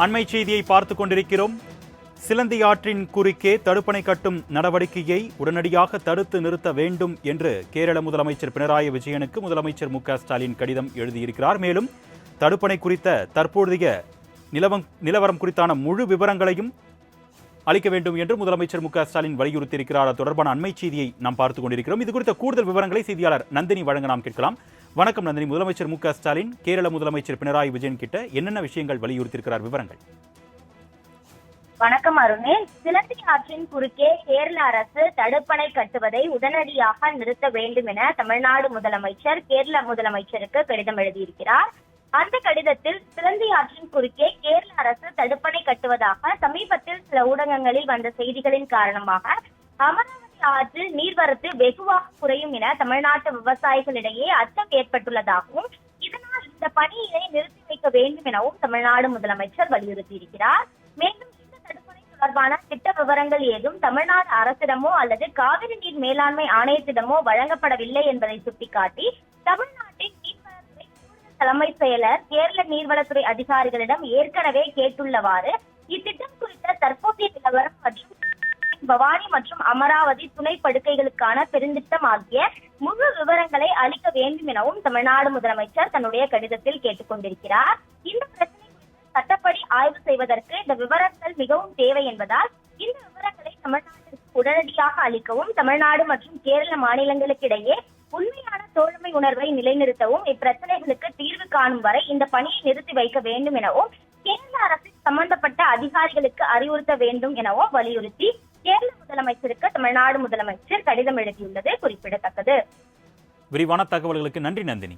அண்மை செய்தியை பார்த்து கொண்டிருக்கிறோம். சிலந்தி ஆற்றின் குறுக்கே தடுப்பணை கட்டும் நடவடிக்கையை உடனடியாக தடுத்து நிறுத்த வேண்டும் என்று கேரள முதலமைச்சர் பினராயி விஜயனுக்கு முதலமைச்சர் மு ஸ்டாலின் கடிதம் எழுதியிருக்கிறார். மேலும் தடுப்பணை குறித்த தற்போதைய நிலவம் நிலவரம் குறித்தான முழு விவரங்களையும் அளிக்க வேண்டும் என்று முதலமைச்சர் மு ஸ்டாலின் வலியுறுத்தியிருக்கிறார். தொடர்பான அண்மை செய்தியை நாம் பார்த்துக் கொண்டிருக்கிறோம். இது குறித்த கூடுதல் விவரங்களை செய்தியாளர் நந்தினி வழங்க நாம் கேட்கலாம். வணக்கம் நந்தினி. முதலமைச்சர் மு ஸ்டாலின் கேரள முதலமைச்சர் பினராயி விஜயன் கிட்ட என்னென்ன விஷயங்கள் வலியுறுத்தியிருக்கிறார் விவரங்கள்? வணக்கம் அருணே. சிலந்தி ஆற்றின் குறுக்கே கேரள அரசு தடுப்பணை கட்டுவதை உடனடியாக நிறுத்த வேண்டும் என தமிழ்நாடு முதலமைச்சர் கேரள முதலமைச்சருக்கு கடிதம் எழுதியிருக்கிறார். அந்த கடிதத்தில் சிலந்தி ஆற்றின் குறுக்கே கேரள அரசு தடுப்பணை கட்டுவதாக சமீபத்தில் சில ஊடகங்களில் வந்த செய்திகளின் காரணமாக அமராவதி ஆற்றில் நீர்வரத்து வெகுவாக குறையும் என தமிழ்நாட்டு விவசாயிகளிடையே அச்சம் ஏற்பட்டுள்ளதாகவும் இதனால் இந்த பணியினை நிறுத்தி வைக்க வேண்டும் எனவும் தமிழ்நாடு முதலமைச்சர் வலியுறுத்தி இருக்கிறார் மேலும் இந்த தடுப்பணை தொடர்பான திட்ட விவரங்கள் ஏதும் தமிழ்நாடு அரசிடமோ அல்லது காவிரி நீர் மேலாண்மை ஆணையத்திடமோ வழங்கப்படவில்லை என்பதை சுட்டிக்காட்டி தமிழ்நாட்டின் நீர்வளத்துறை கூடுதல் தலைமை செயலர் கேரள நீர்வளத்துறை அதிகாரிகளிடம் ஏற்கனவே கேட்டுள்ளவாறு இத்திட்டம் குறித்த தற்போதைய நிலவரம் மற்றும் பவானி மற்றும் அமராவதி துணை படுக்கைகளுக்கான பெருந்திட்டம் ஆகிய முழு விவரங்களை அளிக்க வேண்டும் எனவும் தமிழ்நாடு முதலமைச்சர் தன்னுடைய கடிதத்தில் கேட்டுக்கொண்டிருக்கிறார். இந்த பிரச்சனை சட்டப்படி ஆய்வு செய்வதற்கு இந்த விவரங்கள் மிகவும் தேவை என்பதால் இந்த விவரங்களை தமிழ்நாட்டிற்கு உடனடியாக அளிக்கவும் தமிழ்நாடு மற்றும் கேரள மாநிலங்களுக்கு இடையே உண்மையான தோழமை உணர்வை நிலைநிறுத்தவும் இப்பிரச்சனைகளுக்கு தீர்வு காணும் வரை இந்த பணியை நிறுத்தி வைக்க வேண்டும் எனவும் கேரள அரசின் சம்பந்தப்பட்ட அதிகாரிகளுக்கு அறிவுறுத்த வேண்டும் எனவும் வலியுறுத்தி கேரள முதலமைச்சருக்கு தமிழ்நாடு முதலமைச்சர் கடிதம் எழுதியுள்ளது குறிப்பிடத்தக்கது. விரிவான தகவல்களுக்கு நன்றி நந்தினி.